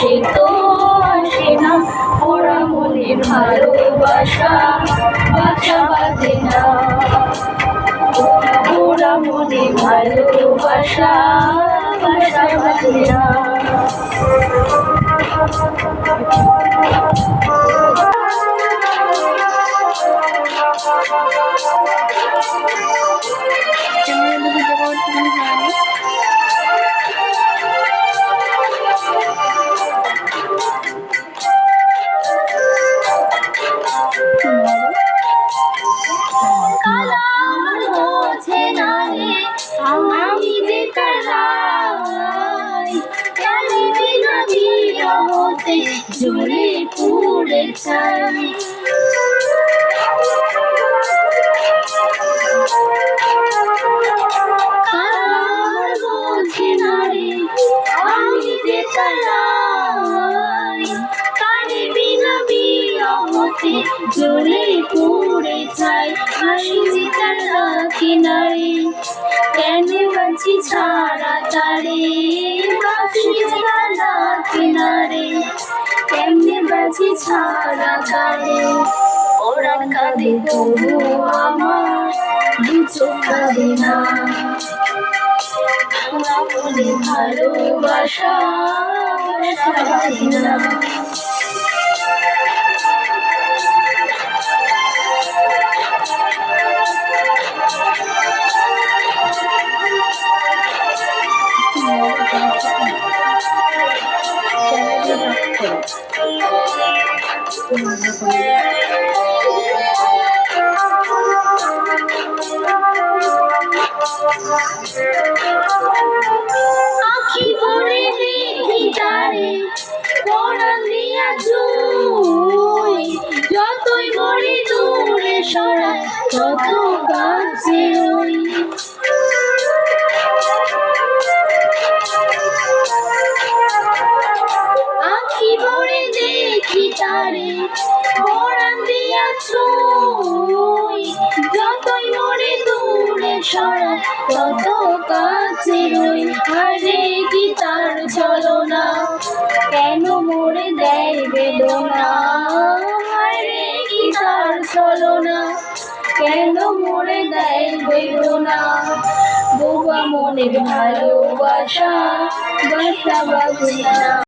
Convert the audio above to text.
সে তো আসে না ওরা মনের ভালোবাসা বাসা বাঁধে না ওরা মনে ভালোবাসা বাসা বাঁধে না Thank you. বিরহতে জুড়ে পুড়ে চাই জুড়ে পুড়ে চাই আমি যে কালা কিনারে কেন বাঁচি ছাড়া তারে ছাড়া তারে ওরান কাঁদে তবু আমার চোখ কাঁদে না। ভালোবাসা আখি ভরে দেখি তারে পড়ান দিয়া যতই মরে দূরে সরাই তত কাছে ওই তারে পড়ান দিয়া ছুই। যতই মরে দূরে সরাই, তত কাছে ওই আরে কি তার চলো না কেন মরে দেয় বেদনা? আরে কি তার চলো না কেন মরে দেয় বেদনা? বোবা মনের ভালোবাসা, বাসা বাজে না